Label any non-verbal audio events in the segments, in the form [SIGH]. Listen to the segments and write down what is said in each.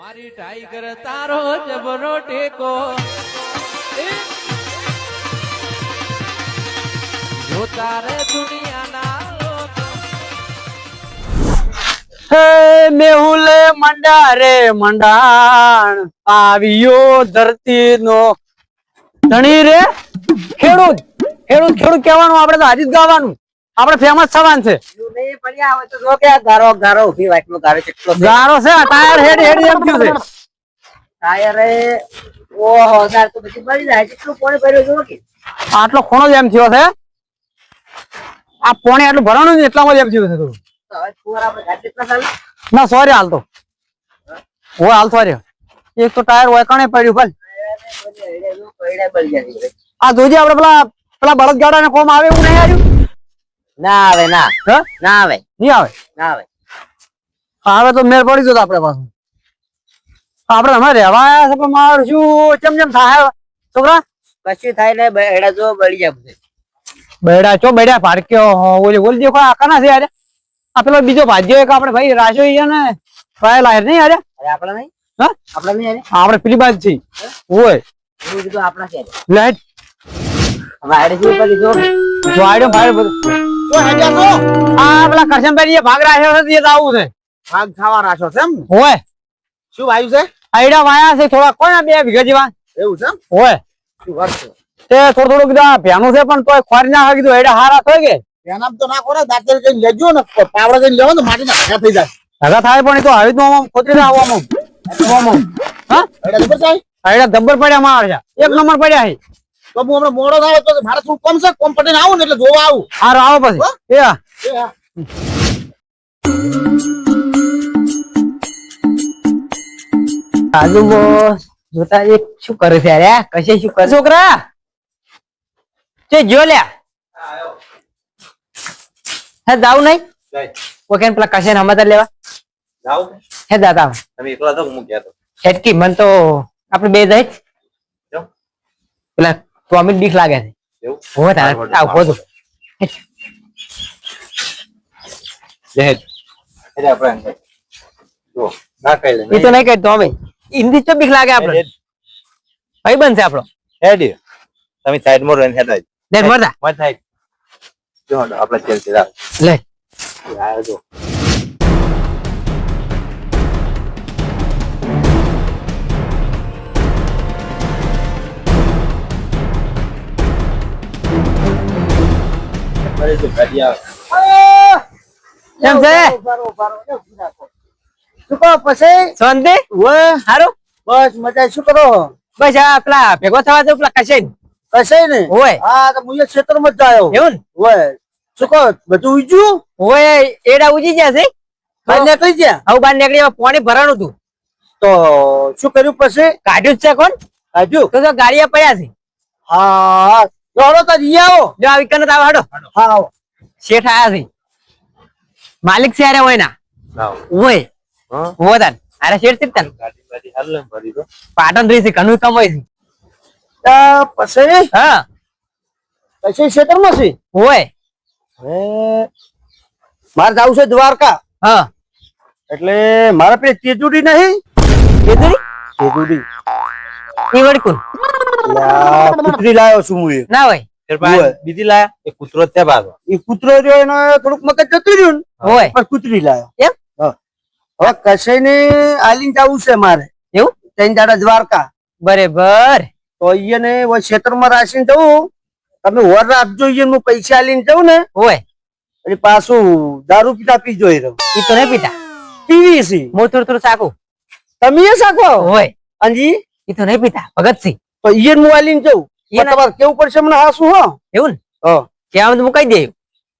મારી ટાઈગર તારો જબરો ટેકો. જો તારે દુનિયાના મેહુલે મંડા રે મંડાણ, આવ્યો ધરતી નો ધણી રે, ખેડૂત ખેડૂત ખેડૂત કહેવાનું, આપણે તો હાજી જ ગાવાનું. આપણે ફેમસ થવાનું છે. ગારો ગારો ઊભી ગારો કેટલો. ગારો છે ટાયર હેડ હેડ એમ થયું છે. ટાયરે ઓહો તાર તો પછી બળી જાય કેટલું પાણી ભર્યું જુઓ કે આટલો ખૂણો જ એમ થયો છે. આ પોણે આટલું ભરવાનું ને એટલામાં જ એમ થયું છે થોડું. ના સોરી હાલ તો. હોય હાલ સોરી એક તો ટાયર હોય પડ્યું ભાઈ. આ જોજે આપડે પેલા પેલા બળદગાડા ને કોમ આવે એવું નહીં આવ્યું? ના આવે ના. હે? ના આવે. નહીં આવે? ના આવે. હવે તો મેર પડી જતો આપડે પાછું આપડે હમણાં રહેવા આવ્યા છે પણ મારું શું ચમ ચમ થાય છોકરા? કશું થાય ને બૈડા જો બળી જાય બધે. બેડા ચો બેડા પાડક્યો ઓલી ઓલી દેખો આકા ના છે યાર આ પેલો બીજો ભાજ્યો એક આપણે ભાઈ રાજો ઈ છે ને ટ્રાયલ આયર નહીં યાર અરે આપણા નહીં? હા? આપણા નહીં અરે આપણે પેલી બાજ છે ઓય. એવું કીધું આપણા છે. લાઈટ. હવે આડે શું પછી જો જો આડે ભાઈ બધું. તો હેડ્યા છો? આ પેલા કરશનભાઈ ભાગ રાખ્યો છે તે આવું છે. ભાગ ખાવા રાખ્યો છે એમ? ને? શું વાયુ છે? આઈડા વાયા છે થોડા કોઈ બે વીઘા જેવા. એવું છે એમ? ઓય. શું કરશો તે થોડું થોડું કીધું ભેનું છે પણ તોય ખોરી ના કીધું એડા હારા થઈ કે. એનામ તો ના ખોરે દાંતેલ કઈ લેજો ને પાવડા કઈ લેવો ને ભેગા થઈ જાય. હગા થાય પણ એ તો હવે તો આમ ખોતરી આવો આમ. હા? આઈડા દબ્બર પડ્યા માર એક નંબર પડ્યા છે. તો હું હમણાં મોડો થાય તો મારે થોડું કમ છે કોમ પટેલ આવું ને એટલે જોવા આવું. હારો આવો પછી. એ હા. આજુ બોસ જોતા એક શું કરે છે અરે કશે શું કરે? છોકરા! તે જો લ્યા. હે જાવ નહીં? ઓકે પેલા કશે ને હમતા લેવા? જાવ હે દાદા. તમે એકલા તો હું ગયા તો હેટકી મન તો આપણે બે જાય. કેમ? પેલા ટોમિટ બીક લાગે છે. તારે આવ હોદો જહેજ એટલે આપણે જો ના કહી લે એ તો નહીં કહેતો અમે. તો બીક લાગે આપણે ભાઈ બનશે આપણો. હેડ. તમે સાઈડમાં રહીને હેડ લે મરદા મત થાય જો આપણે ચેલ ચેલ લે. આ જો અરે ગાડી આવે. કેમ છે? શું કહો પછી? શાંતિ ઓય, હારું? બસ મજા શું કરો બસ આ પેલા ભેગો થવા દો પેલા કશે કશે ને ઓય હા તો હું ક્ષેત્રમાં જ આવ્યો એવું ને? શું કહો બધું ઉજ્યું? હોય એડા ઉજી ગયા છે. બાર નીકળી ગયા? હવે બાર નીકળી પાણી ભરાણું હતું તો શું કર્યું પછી? કાઢ્યું જ છે કોણ? કાઢ્યું? તો તો ગાડીયા પડ્યા છે. હા. દોડો તો જઈ આવો. જો આ વિકન તાવ હાડો. હા આવો. શેઠ આયા છે. માલિક છે અરે હોય ના. ઓય હા? અરે શેઠ છે તાન? ગાડી બાડી હાલ ને ભરી દો. પાટણ રહી છે ઘણું કમાય છે. તો પછી? હા. પછી માં છે? હોય. હે. મારે જવું છે દ્વારકા. હા. એટલે મારા પેલી તેજુડી નહીં? તેજુડી? તેજુડી. કોણ લા, કૂતરી લાયો છું હું ના હોય બીજી લાયા એ કૂતરો ત્યાં ભાગો એ કૂતરો રહ્યો એનો થોડુંક મગજ જતું રહ્યું હોય પણ કૂતરી લાયો એમ હા. હવે કશે ને આલીન જવું છે મારે એવું ત્રણ દાડા દ્વારકા બરાબર તો ને ક્ષેત્રમાં રાખીને જવું તમે વર રાખજો હું પૈસા આલીને જવું ને હોય એટલે પાછું દારૂ પીતા પી જોઈ રહ્યો એ તો નહીં પીતા પીવી છે થોડું થોડું સાકું તમે સાકો હોય અંજી એ તો નહીં પીતા ભગત અહીંયા હું આલીને જવું તમારે કેવું પડશે મને હા શું હો? એવું ને? હું. કહી દે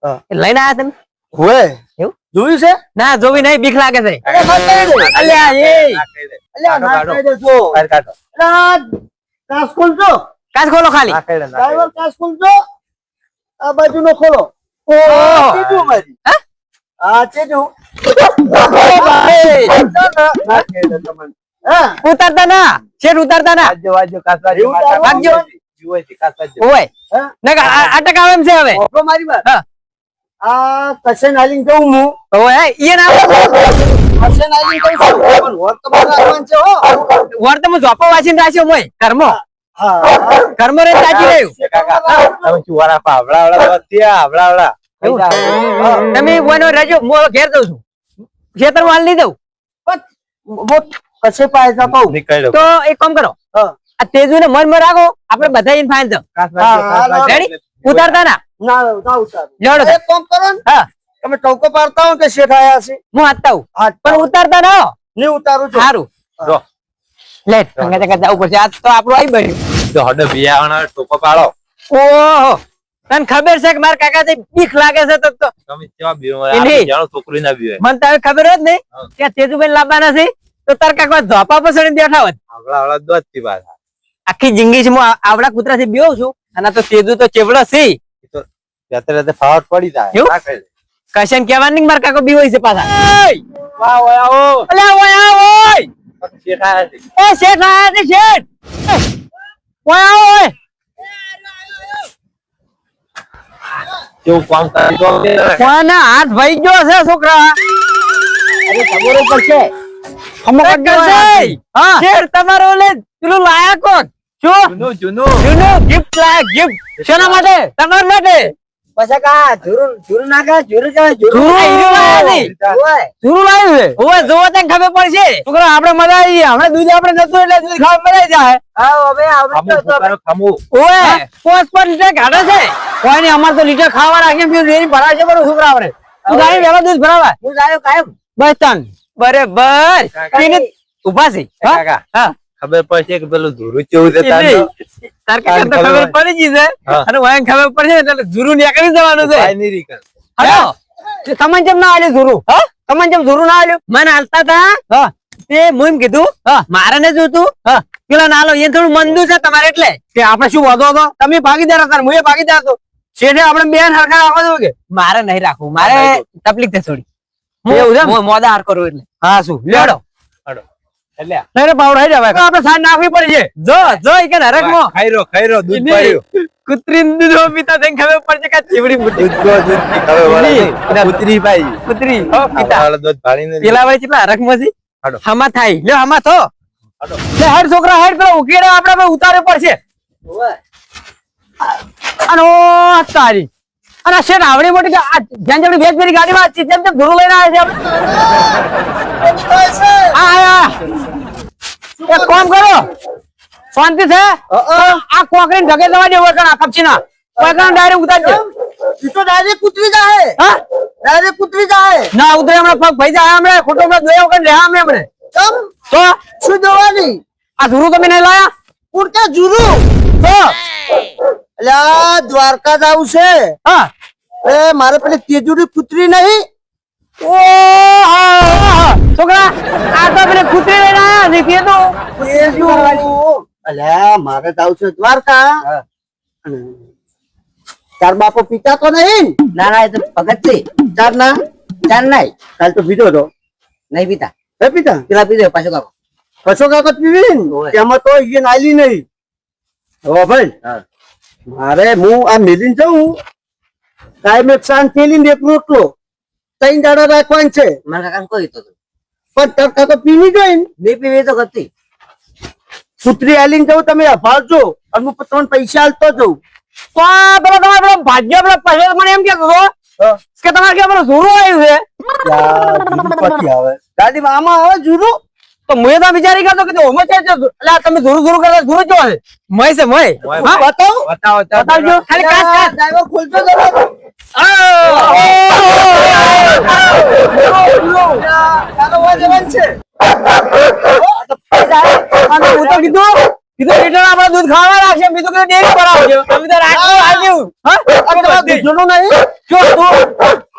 હા. લઈને આયા તમે? હોય એવું? જોયું છે? ના જોવી નહીં બીક લાગે છે. અલ્યા એ. અલ્યા, ના કહી દેજો. બહાર કાઢો. કાચ ખોલજો. કાસ ખોલો ખાલી. ડ્રાઈવર કાસ ખોલજો. આ બાજુ નો ખોલો. ઓ! ચેજુ મારી? હા? હા ચેજુ ના કહી દે તમને. હા. ઉતારતા ના. શેઠ ઉતારતા ના. વાજો, વાજો, કાચ વાજો. જીવો છે, કાચ વાજો. હોય આ- અટક આવે એમ છે હવે. ઓપરો મારી વાત. હા. આ કશે જઉં હું? ઓય ઈ ના કશે નાલીને જઉં છું? પણ વોર તો મારે રાખવાનું છે હો. વર તો હું ઝોપો વાંચીને રાખ્યો મોય કર્મો હા રે તાજી રહ્યું. તમે ચુવારા પા આવડા આવડા આવડા આવડા. તમે રહેજો હું ઘેર દઉં છું. ખેતર માલ નહીં દઉં કશે પાય જા કહું. તો એક કામ કરો. આ તેજુ ને મનમાં રાખો આપડે બધા ઇન ફાઇન રેડી ઉતારતા ના? ના ના ઉતાર એક કામ કરો ને હા. તમે ટોકો પાડતા હો કે શેઠ આયા છે? હું હાથતા હું પણ ઉતારતા ના ને ઉતારું છું સારું જો. લેટ અંગા તંગા જવું પડશે આજ તો આપણું આવી બન્યું. તો હડે બિયાવાના ટોકો પાડો. ઓહો. તને ખબર છે કે મારા કાકા બીક લાગે છે તો તમે કેવા બીમાર આ જાણો છોકરી ના બીવે મને તો ખબર જ નહીં. કે તેજુબેન લાવવાના છે. તો તાર કાકા ધોપા પસંદ બેઠા હોત આવડા આવડા દોતથી પાછા આખી જિંદગી છે હું આવડા કૂતરા થી બીવો છું અને તો તેજુ તો ચેવડો છે. તો રાતે રાતે ફાવટ પડી જાય? કશન કહેવાનું નહીં કે મારા કાકો બીવો છે પાછા. વાહ ઓય! આવો અલ્યા ઓય આવો ઓય! પણ શેઠ આયા છે. એ શેઠ આયા છે શેઠ! ઓય આવો ઓય! કેવું કામ કરી દો? ના? કોના હાથ ભાઈ ગયો છે છોકરા? અરે ખબર પડશે કરશે તમારો ઓલે પેલું લાયા કોક? શું? જૂનું જૂનું. જૂનું ગિફ્ટ લાયા ગિફ્ટ શેના માટે? તમારા માટે? પછી કા જુરું જુરું ના કા જુરું કા જૂનું લાયા છે ઓય જૂનું છે? ઓય જોવો તને ખબર પડશે. છોકરા આપણે મજા આવી હમણાં દૂધ આપણે નતું એટલે દૂધ ખાવા મજા આવી જાય. આવો હવે આવડે તો ફુકારો ઓય પોસ પર લીટર કાઢે છે. કોઈ નહીં અમારે તો લીટર ખાવા રાખીએ બીજું ડેરી ભરાશે બરો છોકરા આપણે. તું ગાડી વેલો દૂધ ભરાવા. હું જાયો કાયમ. બસ તન. બરાબર. ઊભા છે. હા? ખબર પડશે કે પેલું ધૂરું કેવું છે તાર કે ખબર પડી ગઈ છે. અને વાયન ખબર પડશે એટલે ઝુરુ નીકળી જવાનું છે. હલો. તે તમને જેમ ના આલ્યું ઝુરુ હા? તમને જેમ ઝુરુ ના આલ્યું. મને હાલતા તા હા. તે એમ કીધું હા. મારે ને જોતું. હા. પેલા નાલો એ થોડું મંદુ છે તમારે એટલે. કે આપણે શું વાંધો હતો? તમે ભાગીદાર હતા ને હું એ ભાગીદાર હતો શેઠે આપણે બેન હરખા રાખવા દેવું કે? મારે નહીં રાખવું મારે તકલીફ છે થોડી. એવું મોદા હાર કરું એટલે. હા શું? લેડો હડો. એટલે પાવડો હઈ જવાય આપણે સાંજ નાખવી પડી છે. જો જો ઈ કે હરખમાં ખાઈ રહ્યો, ખાઈ દૂધ પાડ્યું. કુતરી દૂધો પીતા થઈને ખબર પડશે કે ચીવડી મોટી દૂધ જો, દૂધ ખબર પડે નહીં. નહીં. કુતરી હો પીતા. આવડા દૂધ ભાળીને પેલા ભાઈ કેટલા માંથી હાડો. હમા થાય. લ્યો હમા થો. હાડો. લે છોકરા હેડ પેલો ઉકેડે આપણે ભાઈ ઉતારે પડશે. ઓય અને તારી. અને આ શેઠ આવડી મોટી ગા- આ જ્યાં જમણી ભેજ પેલી ગાડીમાં આ જેમ તેમ ધૂળ લઈને આવે છે આપણે. આ આયા એક કામ કરો. શાંતિ છે? આ કોકરીને ઢગે દવા દેવો કણ આ કપચીના. કોકરણ ડાયરેક્ટ ઉતારજો. ઈ તો ડાયરેક્ટ કૂતરી જાય હા? ડાયરેક્ટ કૂતરી જાય ના ઉતરે હમણાં પગ ભાઈ જાય હમણાં. ખોટો હમણાં દોયા વગર રહ્યા હમણાં હમણાં. તમ તો? શું જોવાની આ ધૂરું તમે નહીં લાયા? કુર્તા જુરું. તો? અલ્યા દ્વારકા જાવું છે હા. એ મારે પેલી તેજુરી કૂતરી નહીં! છોકરા આ તો પેલી કૂતરી લઈને આયા છે કીધું તેજુ અલ્યા મારે જાવું છે દ્વારકા. તાર બાપો પિતા તો નહીં ને? ના ના એ તો ભગત છે ચાર ના કાલ તો પીધો તો. નહીં પીતા હે પિતા પેલા પીધો પાછો કાકો. કશો કાકત પીવી ઓય. તો ઈ નાલી નહીં. હો ભાઈ. હા. મારે હું આ મિલિન જઉં કાયમ એક સાંજ એક રોટલો ત્રણ દાડા રાખવાનું છે. મારા કાકા કહ્યું તો. પણ તાર તો પીવી ને? બે પીવી તો હતી કૂતરી આલીને જવું તમે અભાવજો અને હું તમને પૈસા આલતો જઉં. તો આ પેલો તમારો પેલો ભાગ્ય પેલો પહેલો મને એમ કહેતો હતો કે તમારે ક્યાં પેલો ઝૂરો આવ્યું છે? દાદી આમાં આવે જુરું તો મેં તો વિચારી કરતો કે ઓમે છે એટલે તમે ઝૂરું ઝૂરું કરતા ઝૂરું જો છે? મય છે મય. હા? બતાવો. બતાવો બતાવજો. ખાલી કાચ કાચ ડ્રાઈવર ખોલતો જરા. દૂધ ખાવા રાખશે. બીજું ડેરી તમે તો રાખો આવ્યું હા? આ તમારા દૂધનું નહીં. જો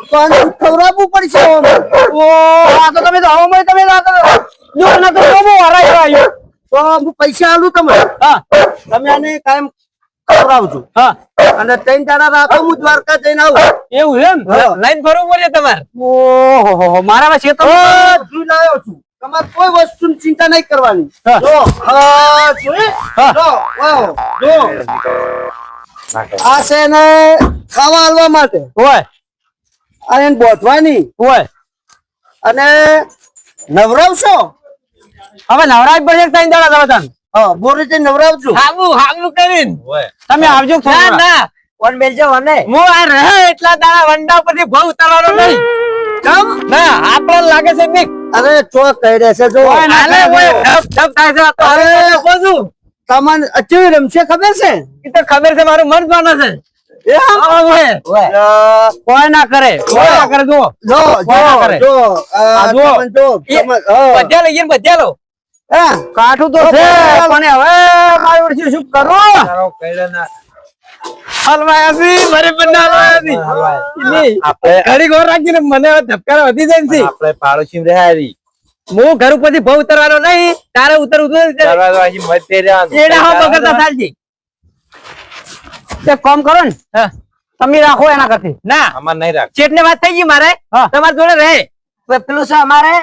તું ખવડાવવું પડશે ઓ આ તો તમે તો હવે તમે તો આ તો દૂધ ન તો બહુ હરાઈ આવ્યો તો હું પૈસા આલું તમને હા. તમે આને કાયમ ખવડાવજો. હા. અને ત્રણ તારા રાખો હું દ્વારકા જઈને આવું. એવું એમ? લાઈન ભરવું પડે તમારે? ઓહો મારા છે તો લાવ્યો છું. તમારે કોઈ વસ્તુની ચિંતા નહીં કરવાની. જો હા જો જો. આ છે ને ખાવા આલવા માટે. હોય. એને બોધવાની. હોય. અને નવરાવશો? હવે નવરાજ પડશે ત્રણ દાડા તમે તને હા બોરીથી નવરાવજો. હાબુ હાબુ કરીને. તમે આવજો ના ના. કોણ બેલજો મને. હું આ રહે એટલા દાડા વંડા પરથી ભવ ઉતારવાનો નહીં. કેમ ના આપણને લાગે છે બીક અરે ચોક કહી રહેશે જો. હાલે ધપ થાય છે તો. અરે. બોજુ તમને અચવી રમશે ખબર છે? એ તો ખબર છે મારું મન માને છે. એ હા? હા, હોય. ઓય. કોઈ ના કરે કોઈ ના કરે જો કોઈ ના જો. જો જો. બધા લઈ ગયા બધા લો. કાઠું તો છે પણ હવે મારી શું કરું? તારો કઈડે ના. હલવાયા છે મારે બંને હલવાયા. છે આપણે ઘડી ગોર રાખીને મને હવે વધી જાય છે આપણે પાડોશી રહ્યા હું ઘર ઉપરથી ભાવ ઉતરવાનો નહીં તારે ઉતર ઉતર કામ કરો ને. તમે રાખો એના કરતી ના. અમારે નહીં રાખ. ચેટને વાત થઈ ગઈ મારે? તમારી જોડે રહે. પેલું છે અમારે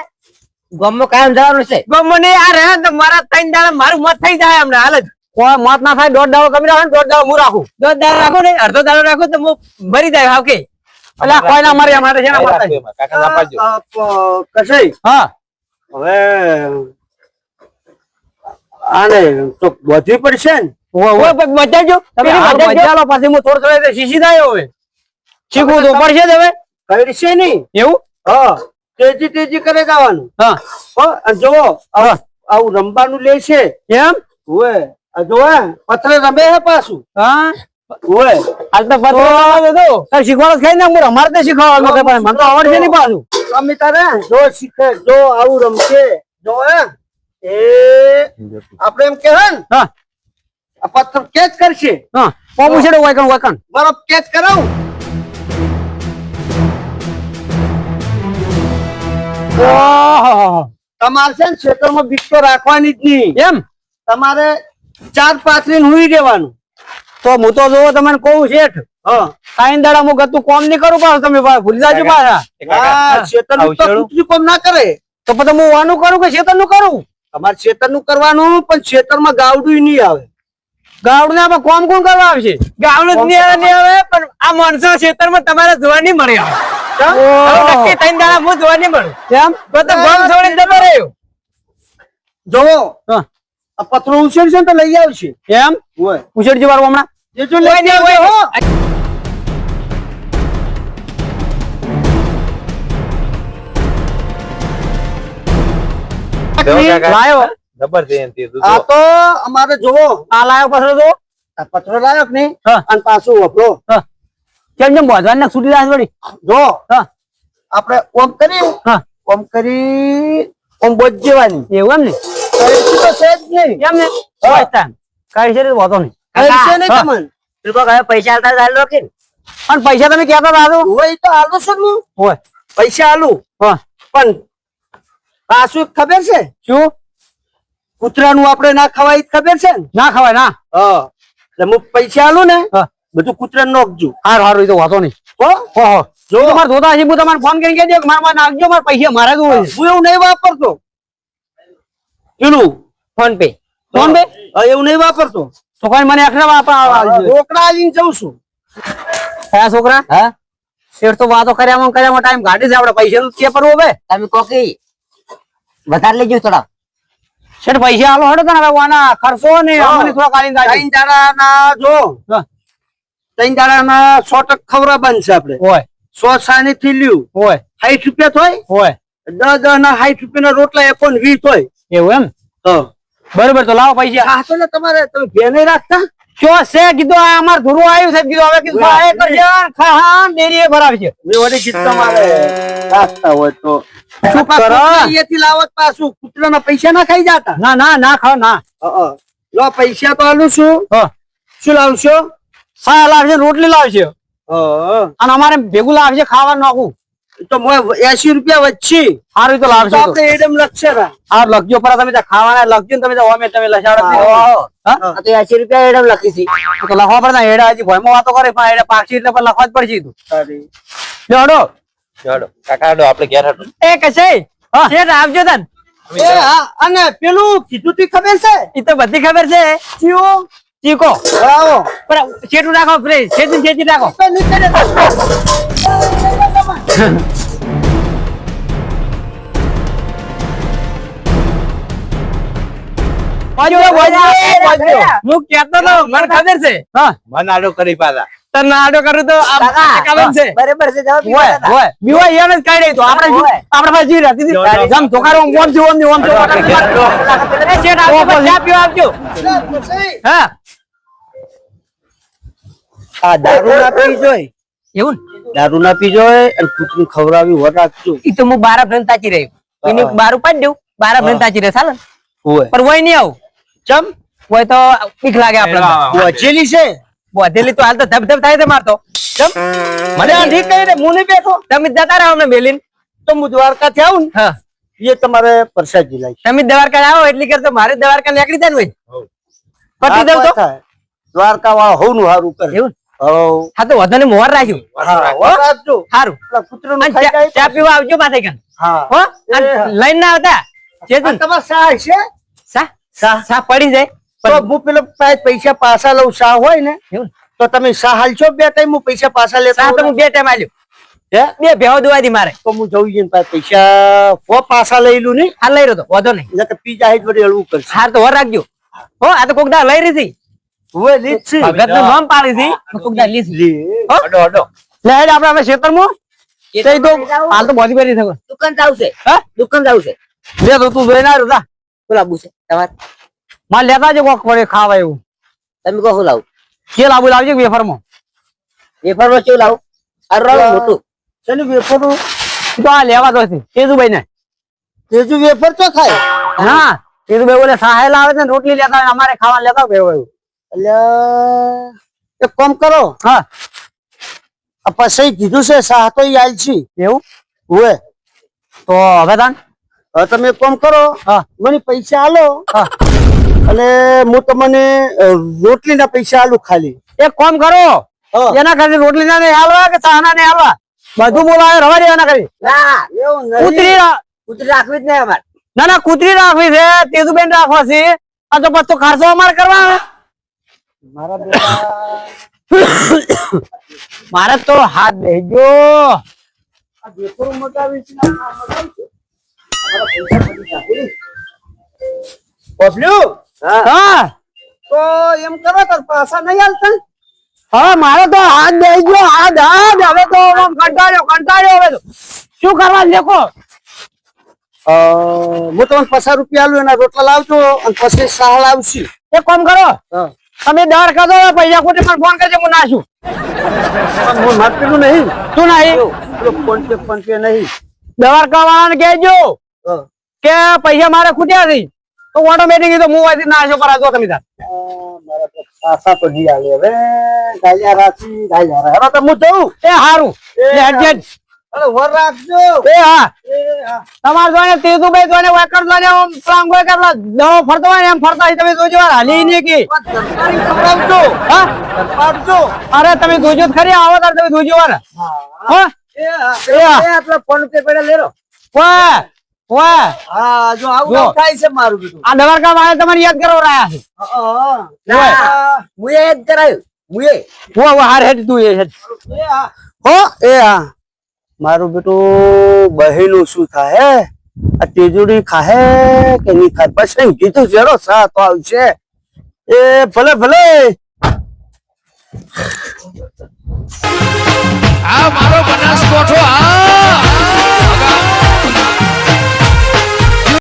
ગામમાં કાયમ જવાનું છે. ગમો ને આ રહે ને તો મારા ત્રણ દાડા મારું મત થઈ જાય અમને હાલ જ. કોઈ મત ના થાય દોઢ દાડો કમી રાખો ને દોઢ દાડો હું રાખું. દોઢ દાડો રાખો ને અડધો દાડો રાખો તો હું મરી જાય હાવ કે. એટલે કોઈ ના મરે અમારે છે કસાઈ હા. હવે આને તો બધી પડશે ને. ઓય બચાવજો તમે બચાલો પછી હું થોડો થોડો શીશી થાય હવે. શીખવું તો પડશે હવે. કઈ કઈડશે નહીં. એવું? હા. તેજી તેજી કરે જવાનું હા. જુઓ આવું રમવાનું લે છે. એમ હોય પથરે રમે પાછું. હા? ઓએ હાલ તો પતો દો તાર શીખવાનું ખાઈ ને હું અમારે તો કે પણ મને તો આવડશે નહીં પાછું. અમે તારે જો શીખે જો આવું રમશે. જો હે. એ આપણે એમ કે હે હા. આ પથ્થર કેચ કરશે. હા. પોપુ છે વાયકણ વાયકણ બરફ કેચ કરાવું. તમારે છે ને ક્ષેત્રમાં બીક તો રાખવાની જ નહીં. એમ? તમારે ચાર પાથરી હુઈ દેવાનું. તો હું તો જોવો તમને કહું શેઠ. સાઈન દાડા હું ગતું કોમ નહીં કરું પાછું તમે ભૂલી જાજો પાછા. કામ ના કરે. તો પછી હું વાનું કરું કે શેતરનું કરું? તમારે નું કરવાનું પણ ક્ષેત્રમાં ગાવડું નહીં આવે. ગાવડું આમાં કોમ કોણ કરવા આવશે? ગાવડું જ નહીં આવે પણ આ માણસો ખેતરમાં તમારે જોવા નહીં મળે. નક્કી ત્રણ દાડા હું જોવા નહીં મળું. એમ તો તો ગોમ છોડીને જતો રહ્યો. જોવો આ પથરો ઉછેરશે ને તો લઈ આવશે. એમ હોય. ઉછેડ જવાનું હમણાં? એ જો લઈ નહીં, આવશે, હો. લાયો. જબર છે એનથી તું આ તો અમારે જોવો. આ લાયો પાછો તો પથરો લાયો કે નહીં? હા. અને પાછું વપરો કેમ કેમ બોધવાન ને છૂટી જાય વળી. જો હા. આપણે ઓમ કરી હા. ઓમ કરી ઓમ બોજ જેવાની એવું એમ ને? કરીશું તો છે જ નહીં. એમ ને? નહીં કરીશે નહીં. હા. તમને? પેલું કહે પૈસા આલતા ચાલ રોકી પણ પૈસા તમે કહેતા હતા તો? હોય તો આલું છું ને. હું. હોય. પૈસા આલું? હા. પણ પાછું ખબર છે? શું? કૂતરાનું આપણે ના ખવાય ખબર છે ના ખવાય ના. હા. એટલે હું પૈસા આલું ને? હા. બધું કૂતરા નોખજો હાર હારું એ તો વાંધો નહીં. હો? હો હો. જો. તમારે ધોતા હશે હું તમારે ફોન કરીને કહી મારા માં નાખજો મારા પૈસા મારે જ હોય હું એવું નહીં વાપરતો. પેલું ફોન પે. Phone pay? એવું નહીં વાપરતો. તો કોઈ મને અખરા વાપર રોકડા આલીને જઉં છું. કયા છોકરા? હા? શેઠ તો વાતો કર્યામાં કર્યા ટાઈમ કાઢી છે આપડે પૈસા નું કે પરવું હવે તમે કોકી વધારે લેજો થોડા. શેઠ પૈસા આલો હડો તને હવે આના ખર્ચો ને અમને થોડા કાઢી દાજી. ત્રણ જો. ત્રણ દાડાના સો ટકા ખવરા બાંધશે આપડે હોય. સો સાની થી લ્યું. હોય. સાઈઠ રૂપિયા થોય હોય. દસ દસ ના સાઈઠ રૂપિયા રોટલા એકોન વીસ હોય. એવું એમ? બરોબર તો લાવો પૈસા. હા તો ને તમારે તમે ભેને રાખતા? છે કીધું આ અમાર ધુરું આવ્યું છે કીધું હવે કીધું આ એ કરશે ખાહા ડેરી એ ભરાવશે. મેં વળી કીધું તમારે રાખતા હોય તો. શું કરો? અહીંયાથી લાવત પાછું. કૂતરાના પૈસા ના ખાઈ જતા? ના ના ના ખાવ ના. લો પૈસા તો આલું છું. હા. શું લાવશો? સા લાવશે રોટલી લાવશે અને અમારે ભેગું લાવશે ખાવાનું નાખું. તો એસી રૂપિયા વચ્ચે સારું તો આપણે એડમ લખશે લખજો પર તમે ખાવાના લખજો તમે ઓમે તમે લસાડો. હા? તો એસી રૂપિયા એડમ લખી છે તો લખવા પડતા હેડા હજી ભોયમાં વાતો કરે પણ એડા પાછી એટલે લખવા જ પડશે તો. હડો ચાલો કાકા હાલો આપણે ઘેર. એ કશે? શેઠ આવજો તન. એ હા અને પેલું કીધું તું ખબર છે? એ તો બધી ખબર છે. ચીકો. આવો પણ છેટું રાખો ફ્રેશ. શેઠું શેઠી રાખો. હું કહેતો તો મને ખબર છે. હા. મને આડો કરી પાછા. તને આડો કરું તો આ છે. બરાબર છે જવાબ હોય હોય. બીવા એને જ કાઢી તો. આપણે આપણે પાસે જી રહેતી જો, જમ ધોકારો ઓમ ઓમ ઓમ ઓમથી ઓમથી. એ શેઠ આવજો ચા પીવા આવજો હા. આ દારૂ ના પી જોય. એવું દારૂ ના પી જોય અને કૂતરું ખવડાવી વર રાખજો. ઈ તો હું બારા ફ્રેન્ડ તાચી રહ્યું એની બાર ઉપાડી દઉં. બારા ફ્રેન્ડ તાચી રહે ચાલે? હોય. પણ વય નહીં આવું. ચમ? હોય તો બીક લાગે આપણે વચેલી છે? વધેલી તો હાલ તો ધબ ધબ થાય છે મારતો મને ઠીક દે હું નહીં બેઠો. તમે જતા રહો અમને મેલીન. તો હું દ્વારકાથી આવું ને હા. એ તમારે પ્રસાદ જિલ્લા તમે દ્વારકા આવો એટલી કરતો મારે દ્વારકા નીકળી જાય ને ભાઈ. પતી દઉં તો. દ્વારકા વાળો હોવનું સારું કરે. હા તો વધુ ને મોહર રાખ્યું. રાખજો સારું પેલા કૂતરાનું ચા પીવા આવજો માથે કન હા. લઈને ના આવતા? તમારે સા છે? સા સા પડી જાય? તો હું પેલો પૈસા પાછા લઉં શાહ હોય ને? તો તમે શાહ હાલશો બે ટાઈમ? હું પૈસા પાછા લેતા હું બે ટાઈમ આલ્યો. હે? બે ભેહો દુવા દી મારે. તો હું જવું છું પૈસા ફો પાછા લઈ લઉં નહીં? હા લઈ રહ્યો તો વધો નહીં. એટલે પી જાય વડે હળવું કરશે. હા તો વર રાખજો. હો આ તો કોક દા લઈ રહી હતી હવે લીધ છે. ભગતનું નામ પાડી હતી કોક દા લીધી. લે. અડો અડો લે હેડ આપણે હવે ખેતરમાં. તે તો હાલ તો બોધી કરી શકો. દુકાન જાવ છે. હા? દુકાન જાવ લે તો તું છે. તમારે માર લેતા જ કોક પડે ખાવા એવું. તમે કહો લાવ લાવું? કે લાવું લાવજે વેફરમાં. વેફરમાં કેવું લાવું? આ રોલ મોટું. શેનું વેફર તો આ લેવા તો છે તેજુભાઈ ને તેજુ વેફર તો ખાય હા તેજુભાઈ બોલે સાહેલ આવે છે ને રોટલી લેતા અમારે ખાવા લેતા ભાઈ એવું. એટલે એક કામ કરો. હા. આ પછી કીધું છે સાહ તો આવેલ છે. એવું? હોય તો હવે તાન? હવે તમે એક કામ કરો. હા. મને પૈસા આલો. હા. અને હું તમને રોટલી ના પૈસા આલું ખાલી. એક કોમ કરો. એના કરી રોટલી ના હાલવા કે ચાના નહીં હાલવા બધું બોલાવે રવા દે એના કરી ના કૂતરી કૂતરી રાખવી જ નહીં અમારે. ના ના કૂતરી રાખવી છે. તેજુબેન રાખવા છે. આ તો પછી ખાસો ખર્ચો અમારે કરવા મારા બેટા [COUGHS] મારે તો હાથ દેજો. આ ને પૈસા હા. તો એમ કરો તાર પાછા નહીં આલતા હા મારે તો હાથ દેજો હાથ હાથ. હવે તો કંટાળ્યો કંટાળ્યો હવે તો. શું કરવા અ, હું તમને પચાસ રૂપિયા આલું એના રોટલા લાવજો અને પછી શાહ લાવશી એક કામ કરો. તમે દર કરો પૈસા ખોટી પણ ફોન કરજો હું નાશું હું માર નહીં. શું નહીં? ફોન પે ફોન પે નહીં. કહેજો કે પૈસા મારે ખૂટ્યા છે. તો ઓટોમેટિક તો હું આજે નાશો પર જો તમે તાર મારા તો નહીં આવે. હવે ગાયા રાખી ગાયા રાખી. હવે તો હું જઉં. એ હારું. એ હેડ હેડ. અરે વર રાખજો. એ હા. એ હા. તેજુભાઈ જોઈને વેકર જોઈને આમ પ્લાન કોઈ કરલા ફરતો હોય એમ ફરતા હોય તમે જોજો હાલી નહીં કે. ખવડાવજો હા? સરપાડજો અરે તમે જોજો ખરી આવો તાર તમે જોજો વાર હા. એ હા. એ હા. એ આપણો ફોન પે પડે લેરો. વાહ. વાહ હા જો આવું થાય છે મારું બધું. આ દવારકા વાળા તમારે યાદ કરવા રહ્યા છે. હા, ના મુએ કરાયું. મુએ વાહ વાહ હાર હેડ તું એ હેડ. હા. હો? એ હા. મારું બેટું બહેનું શું થાય આ તેજુડી ખાહે કે નહીં ખાય? પછી કીધું જેડો સા તો આવશે. એ ભલે ભલે. આ મારો બનાસકોઠો આ